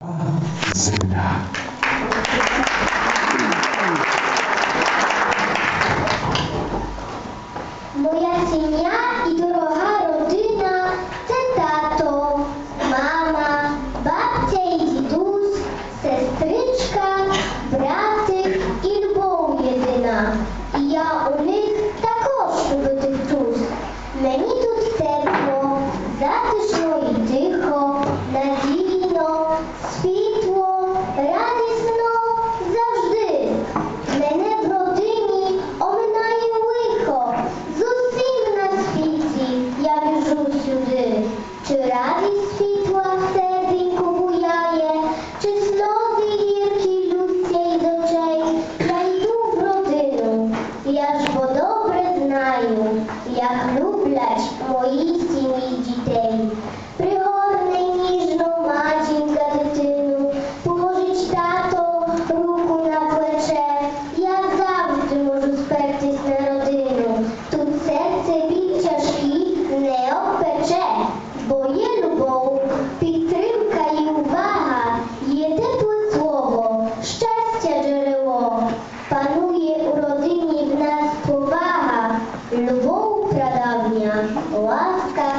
있습니다. 노야신이야 이도 знаю, як люблять мої сім'ї дітей. Пригорне ніжно матінка дитину, положить тато руку на плече. Я завжди можу спертись на родину. Тут серце біль тяжкий не обпече, бо є любов, підтримка і увага, є тепле слово, щастя джерело. Панує у любов прадавня, ласка.